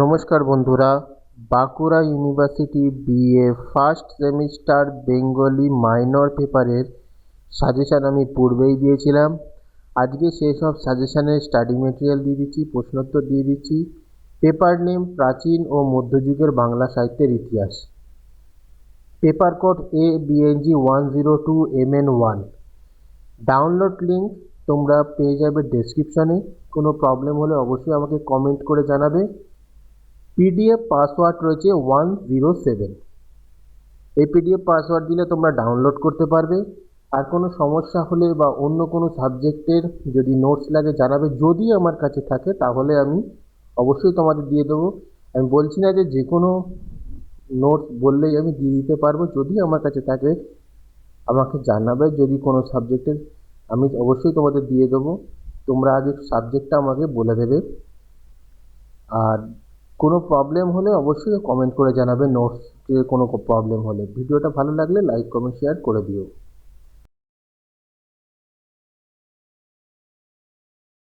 নমস্কার বন্ধুরা, Bankura university BA first semester Bengali minor পেপারের সাজেশান আমি পূর্বেই দিয়েছিলাম। আজকে সেই সব সাজেশানের স্টাডি মেটেরিয়াল দিয়ে দিচ্ছি, প্রশ্নোত্তর দিয়ে দিচ্ছি। পেপার নেম প্রাচীন ও মধ্যযুগের বাংলা সাহিত্যের ইতিহাস। Paper code A BNG one zero two M N one download link তোমরা পেয়ে যাবে ডেসক্রিপশনে কোনো প্রবলেম হলে অবশ্যই আমাকে কমেন্ট করে জানাবে। পিডিএফ পাসওয়ার্ড রয়েছে ওয়ান জিরো সেভেন। এই পিডিএফ পাসওয়ার্ড দিলে তোমরা ডাউনলোড করতে পারবে। আর কোনো সমস্যা হলে বা অন্য কোনো সাবজেক্টের যদি নোটস লাগে জানাবে, যদি আমার কাছে থাকে, তাহলে আমি অবশ্যই তোমাদের দিয়ে দেবো। আমি বলছি না যে যে কোনো নোটস বললেই আমি দিয়ে দিতে পারব। যদি আমার কাছে থাকে, আমাকে জানাবে। যদি কোনো সাবজেক্টের, আমি অবশ্যই তোমাদের দিয়ে দেবো। তোমরা আগে সাবজেক্টটা আমাকে বলে দেবে। আর কোনো প্রবলেম হলে অবশ্যই কমেন্ট করে জানাবে নোটস কোনো প্রবলেম হলে। ভিডিওটা ভালো লাগলে লাইক কমেন্ট শেয়ার করে দিও।